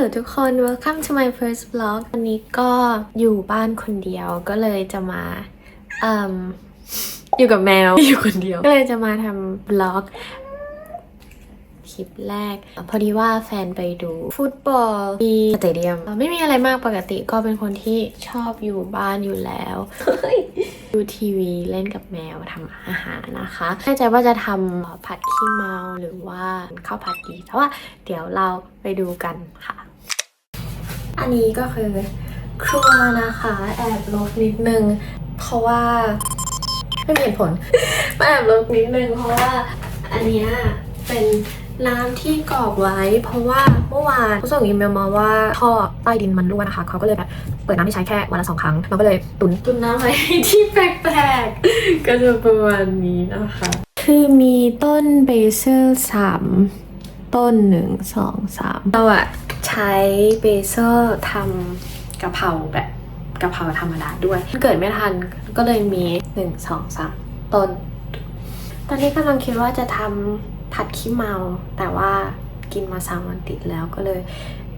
ลทุกคน welcome to my first vlog วันนี้ก็อยู่บ้านคนเดียวก็เลยจะมาเอ่มอยู่กับแมว อยู่คนเดียว ก็เลยจะมาทำ vlog คลิปแรก พอดีว่าแฟนไปดู ฟุตบอลที่สเตเดียมไม่มีอะไรมากปกติก็เป็นคนที่ชอบอยู่บ้านอยู่แล้วดูทีวีเล่นกับแมวทำอาหารนะคะไม่แน่ใจว่าจะทำผัดขี้เมาหรือว่าข้าวผัดดีแต่ว่าเดี๋ยวเราไปดูกันค่ะ อันนี้ก็คือครัวนะคะแอบลบนิดนึง เพราะว่าไม่มีเหตุผลมาแอบลบนิดนึงเพราะว่าอันเนี้ยเป็นน้ำที่กรอกไว้ เพราะว่าเมื่อวานเขาส่งอีเมลมาว่าท่อใต้ดินมันรั่วนะคะเขาก็เลยแบบเปิดน้ำที่ใช้แค่วันละสองครั้งเราก็เลยตุนตุนน้ำไว้ที่แปลกๆก็จะประมาณนี้นะคะ คือมีต้นเบเซลสามต้นหนึ่งสองสามเราอะ ใช้เบเซลทำกะเพราแบบกะเพราธรรมดาด้วย เกิดไม่ทันก็เลยมีหนึ่งสองสามต้น ตอนนี้กำลังคิดว่าจะทำผัดขี้เมา แต่ว่ากินมาสามวันติดแล้วก็เลย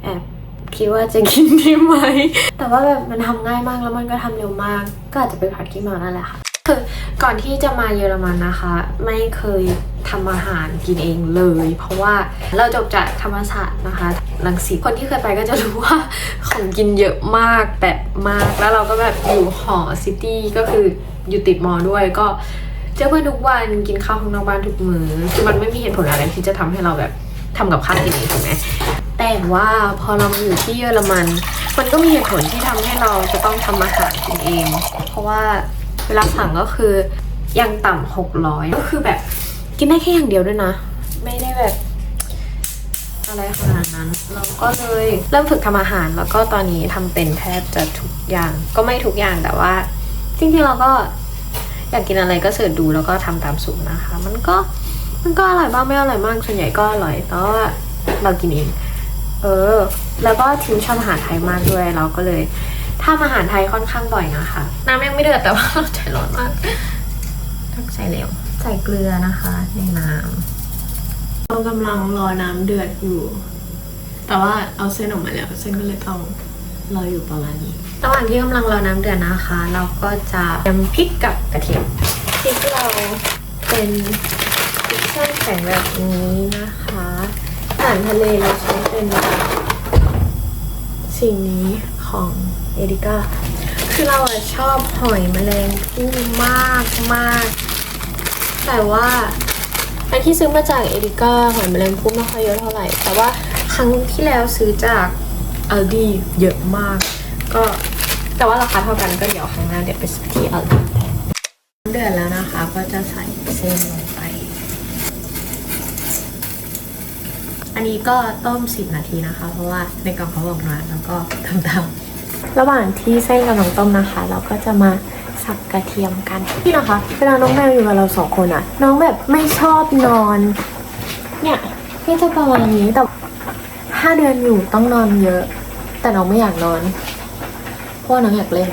แอบคิดว่าจะกินดีไหม แต่ว่าแบบมันทำง่ายมากแล้วมันก็ทำเร็วมาก ก็อาจจะเป็นผัดขี้เมานั่นแหละค่ะ คือก่อนที่จะมาเยอรมันนะคะ ไม่เคยทำอาหารกินเองเลย เพราะว่าเราจบจากธรรมศาสตร์นะคะลังสิตคนที่เคยไปก็จะรู้ว่าของกินเยอะมากแบบมาก แล้วเราก็แบบอยู่หอซิตี้ก็คืออยู่ติดมอด้วยก็เจอเพื่อนทุกวันกินข้าวข้างนอกบ้านทุกมือคือมันไม่มีเหตุผลอะไรที่จะทำให้เราแบบทำกับข้าวกินเองถูกไหมแต่ว่าพอเรามาอยู่ที่เยอรมัน มันก็มีเหตุผลที่ทำให้เราจะต้องทำอาหารกินเอง เพราะว่า เวลาสั่งก็คือยังต่ำหกร้อยก็คือแบบกินได้แค่อย่างเดียวด้วยนะ ไม่ได้แบบ อะไรขนาดนั้น เราก็เลยเริ่มฝึกทำอาหาร แล้วก็ตอนนี้ทำเป็นแทบจะทุกอย่าง ก็ไม่ทุกอย่างแต่ว่า จริงๆเราก็อยากกินอะไรก็เสิร์ชดูแล้วก็ทำตามสูตรนะคะ มันก็มันก็อร่อยบ้างไม่อร่อยมากส่วนใหญ่ก็อร่อยแต่ว่าเรากินเอง เออ แล้วก็ทิมชอบอาหารไทยมากด้วยเราก็เลย ทำอาหารไทยค่อนข้างบ่อยนะคะ น้ำยังไม่เดือดแต่ว่าใจร้อนมากต้องใส่เร็ว ใส่เกลือนะคะ ในน้ำเรากำลังรอน้ำเดือดอยู่ แต่ว่าเอาเส้นออกมาแล้ว เส้นก็เลยต้องรออยู่ประมาณนี้ ระหว่างที่กำลังรอน้ำเดือดนะคะ เราก็จะยำพริกกับกระเทียมพริกเราเป็นพริกแช่แข็งแบบนี้นะคะอาหารทะเลเราใช้เป็นสิ่งนี้ ของเอริก้าคือเราอะชอบหอยแมลงภู่มากมากแต่ว่าอันที่ซื้อมาจากเอริก้าหอยแมลงภู่ไม่ค่อยเยอะเท่าไหร่ แต่ว่าครั้งที่แล้วซื้อจากอัลดีเยอะมาก ก็แต่ว่าราคาเท่ากันก็เดี๋ยวครั้งหน้าเดี๋ยวไปซื้อที่อัลดีแทนเดือดแล้วนะคะ ก็จะใส่เส้นลงไป อันนี้ก็ต้ม 10 นาทีนะคะ เพราะว่าในกล่องเขาบอกมาแล้วก็ทำตาม ระหว่างที่เส้นกำลังต้มนะคะ เราก็จะมาสับกระเทียมกันนี่นะคะ เวลาน้องแมวอยู่กับเราสองคนอะน้องแบบไม่ชอบนอน เนี่ยก็จะประมาณนี้แต่ห้าเดือนอยู่ต้องนอนเยอะ แต่น้องไม่อยากนอน เพราะน้องอยากเล่น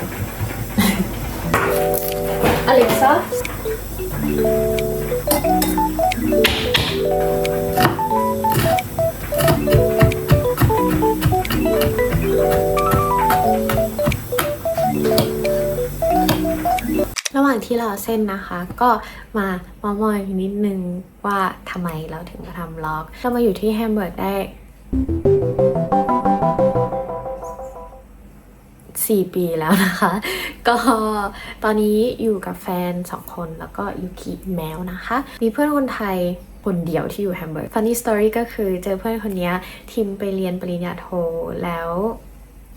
อเล็กซ่า ที่เราเส้นนะคะ ก็มามามอยนิดนึงว่าทำไมเราถึงมาทำล็อกเรามาอยู่ที่แฮมเบิร์กได้สี่ปีแล้วนะคะ ก็ตอนนี้อยู่กับแฟนสองคนแล้วก็ยูกิแมวนะคะ มีเพื่อนคนไทยคนเดียวที่อยู่แฮมเบิร์ก funny story ก็คือเจอเพื่อนคนนี้ทิมไปเรียนปริญญาโทแล้ว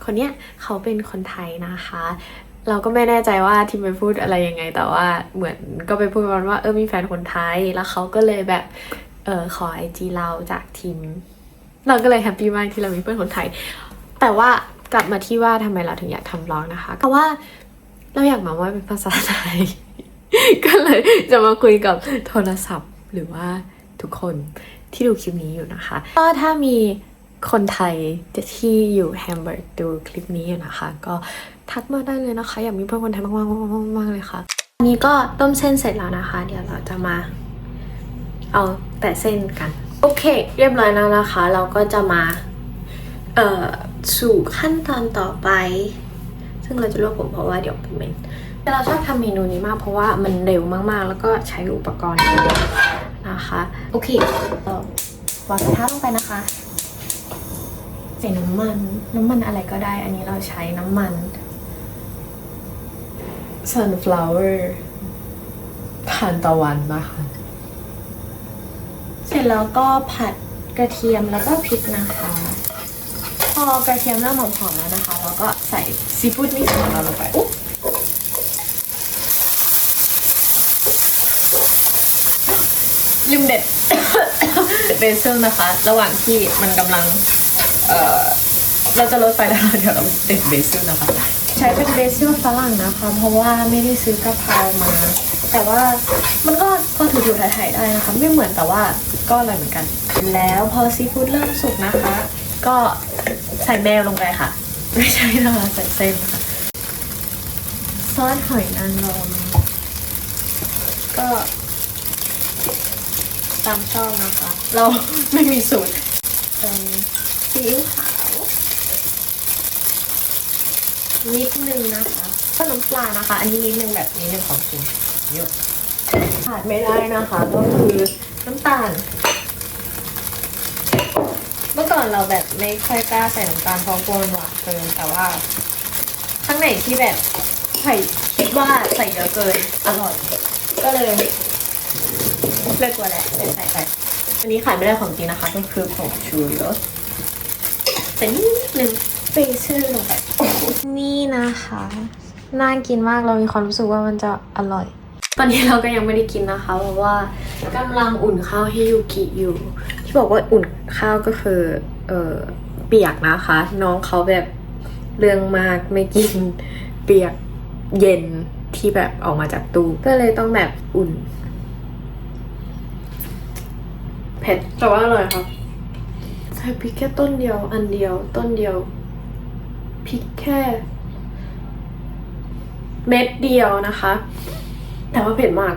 คนเนี้ยเขาเป็นคนไทยนะคะ เราก็ไม่แน่ใจว่าทิมไปพูดอะไรยังไง แต่ว่าเหมือนก็ไปพูดประมาณว่าเออมีแฟนคนไทย แล้วเขาก็เลยแบบเออขอไอจีเราจากทิมเราก็เลยแฮปปี้มากที่เรามีเพื่อนคนไทย แต่ว่ากลับมาที่ว่าทำไมเราถึงอยากทำบล็อกนะคะ เพราะว่าเราอยากมาว่าเป็นภาษาไทย ก็เลยจะมาคุยกับโทรศัพท์หรือว่าทุกคนที่ดูคลิปนี้อยู่นะคะ ก็ถ้ามี คนไทยที่อยู่แฮมเบิร์กดูคลิปนี้อยู่นะคะ ก็ทักมาได้เลยนะคะ อยากมีเพื่อนคนไทยมากๆๆๆมากๆเลยค่ะอันนี้ก็ต้มเส้นเสร็จแล้วนะคะ เดี๋ยวเราจะมาเอาแปะเส้นกัน โอเค เรียบร้อยแล้วนะคะ เราก็จะมาเอ่อสู่ขั้นตอนต่อไป ซึ่งเราจะลวกผมเพราะว่าเดี๋ยวเป็นเมนแต่เราชอบทำเมนูนี้มากเพราะว่ามันเร็วมากๆ แล้วก็ใช้อุปกรณ์เยอะนะคะ โอเค วางกระทะลงไปนะคะ ส่น้ำมัน น้ำมันอะไรก็ได้ อันนี้เราใช้น้ำมัน sunflower ทานตะวันนะคะ เสร็จแล้วก็ผัดกระเทียมแล้วก็พริกนะคะ พอกระเทียมเริ่มหอมๆแล้วนะคะ แล้วก็ใส่ซีฟู้ดมิกซ์ของเราลงไปอุ๊ลืมเด็ดเบซิลนะคะ ระหว่างที่มันกำลัง เราจะลดไฟแล้วเดี๋ยวเราเด็ดเบซิลนะคะใช้เป็นเบซิลฝรั่งนะคะ เพราะว่าไม่ได้ซื้อกะเพรามา แต่ว่ามันก็พอถูๆถ่ายๆได้นะคะ ไม่เหมือนแต่ว่าก็อร่อยเหมือนกัน แล้วพอซีฟู้ดเริ่มสุกนะคะ ก็ใส่แมวลงไปค่ะ ไม่ใช่นะคะใส่เส้นค่ะซอสหอยนางรมก็ตามชอบนะคะ เราไม่มีสูตรเป็น ซีอิ๊วขาว นิดนึงนะคะก็น้ำปลานะคะ อันนี้นิดนึงแบบนิดนึงของจริงเยอะขาดไม่ได้นะคะก็คือน้ำตาล เมื่อก่อนเราแบบไม่ค่อยกล้าใส่น้ำตาลเพราะกลัวมันหวานเกินแต่ว่าข้างไหนที่แบบใส่คิดว่าใส่เยอะเกินอร่อยก็เลยเลิกกลัวแล้วเลยใส่ไปอันนี้ขายไม่ได้ของจริงนะคะก็คือผงชูรส แต่นิดนึงเปชื่อลงไปนี่นะคะ น่ากินมากเรามีความรู้สึกว่ามันจะอร่อย ตอนนี้เราก็ยังไม่ได้กินนะคะ เพราะว่ากำลังอุ่นข้าวให้ยูกิอยู่ ที่บอกว่าอุ่นข้าวก็คือเออเปียกนะคะ น้องเขาแบบเรื่องมากไม่กินเปียกเย็นที่แบบออกมาจากตู้ก็เลยต้องแบบอุ่นเผ็ดแต่ว่าอร่อยครับ ใส่พริกแค่ต้นเดียว อันเดียวต้นเดียวพริกแค่ เม็ดเดียวนะคะ แต่ว่าเผ็ดมาก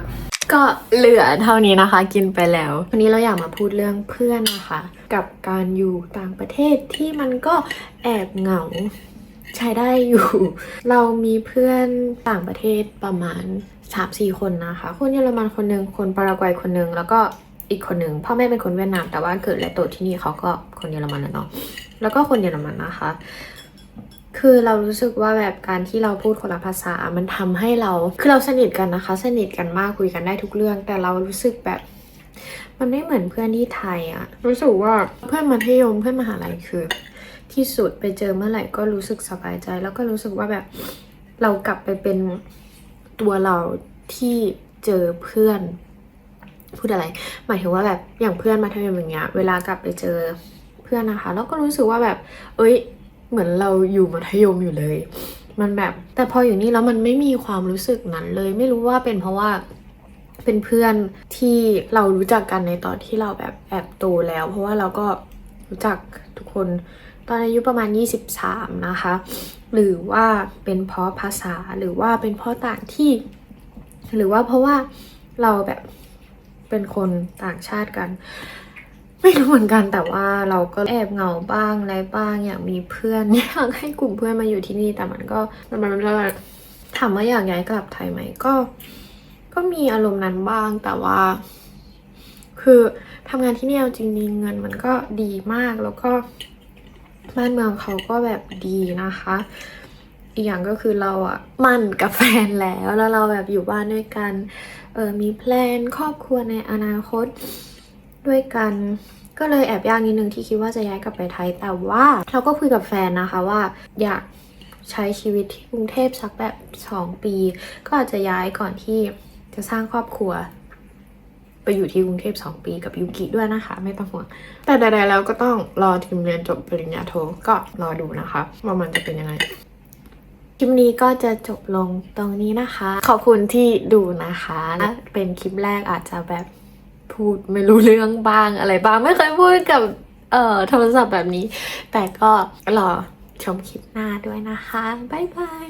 ก็เหลือเท่านี้นะคะ กินไปแล้ว วันนี้เราอยากมาพูดเรื่องเพื่อนนะคะ กับการอยู่ต่างประเทศที่มันก็แอบเหงาใช้ได้อยู่ เรามีเพื่อนต่างประเทศประมาณ3-4คนนะคะ คนเยอรมันคนหนึ่งคนปารากวัยคนหนึ่งแล้วก็ อีกคนหนึ่งพ่อแม่เป็นคนเวียดนามแต่ว่าเกิดและโตที่นี่เขาก็คนเยอรมันนะเนาะแล้วก็คนเยอรมันนะคะ คือเรารู้สึกว่าแบบการที่เราพูดคนละภาษามันทำให้เรา คือเราสนิทกันนะคะ สนิทกันมากคุยกันได้ทุกเรื่อง แต่เรารู้สึกแบบ มันไม่เหมือนเพื่อนที่ไทยอะรู้สึกว่าเพื่อนมัธยมเพื่อนมหาลัยคือ ที่สุดไปเจอเมื่อไหร่ก็รู้สึกสบายใจ แล้วก็รู้สึกว่าแบบเรากลับไปเป็นตัวเราที่เจอเพื่อน พูดอะไร หมายถึงว่าแบบอย่างเพื่อนมัธยมอย่างเงี้ย เวลากลับไปเจอเพื่อนนะคะแล้วก็รู้สึกว่าแบบ เอ้ย เหมือนเราอยู่มัธยมอยู่เลย มันแบบ แต่พออยู่นี่แล้วมันไม่มีความรู้สึกนั้นเลย ไม่รู้ว่าเป็นเพราะว่าเป็นเพื่อนที่เรารู้จักกันในตอนที่เราแบบแอบโตแล้ว เพราะว่าเราก็รู้จักทุกคนตอนอายุประมาณ 23 นะคะ หรือว่าเป็นเพราะภาษาหรือว่าเป็นเพราะต่างที่ หรือว่าเพราะว่าเราแบบ เป็นคนต่างชาติกัน ไม่รู้เหมือนกันแต่ว่าเราก็แอบเหงาบ้างอะไรบ้างอยากมีเพื่อนอยากให้กลุ่มเพื่อนมาอยู่ที่นี่แต่มันก็มันมันก็ถามว่าอยากย้ายกลับไทยไหมก็ ก็มีอารมณ์นั้นบ้างแต่ว่า คือทำงานที่นี่เอาจริงๆเงินมันก็ดีมากแล้วก็บ้านเมืองเขาก็แบบดีนะคะ อีกอย่างก็คือเราอะมั่นกับแฟนแล้วแล้วเราแบบอยู่บ้านด้วยกัน เออมีแพลนครอบครัวในอนาคตด้วยกัน ก็เลยแอบยากนิดนึงที่คิดว่าจะย้ายกลับไปไทย แต่ว่าเราก็คุยกับแฟนนะคะว่าอยากใช้ชีวิตที่กรุงเทพสักแบบสองปี ก็อาจจะย้ายก่อนที่จะสร้างครอบครัว ไปอยู่ที่กรุงเทพสองปีกับยูกิด้วยนะคะ ไม่ต้องห่วง แต่ใดๆแล้วก็ต้องรอทีมเรียนจบปริญญาโทก็รอดูนะคะ ว่ามันจะเป็นยังไง คลิปนี้ก็จะจบลงตรงนี้นะคะ ขอบคุณที่ดูนะคะ เป็นคลิปแรกอาจจะแบบพูดไม่รู้เรื่องบ้างอะไรบ้าง ไม่เคยพูดกับเอ่อโทรศัพท์แบบนี้ แต่ก็รอชมคลิปหน้าด้วยนะคะ บ๊ายบาย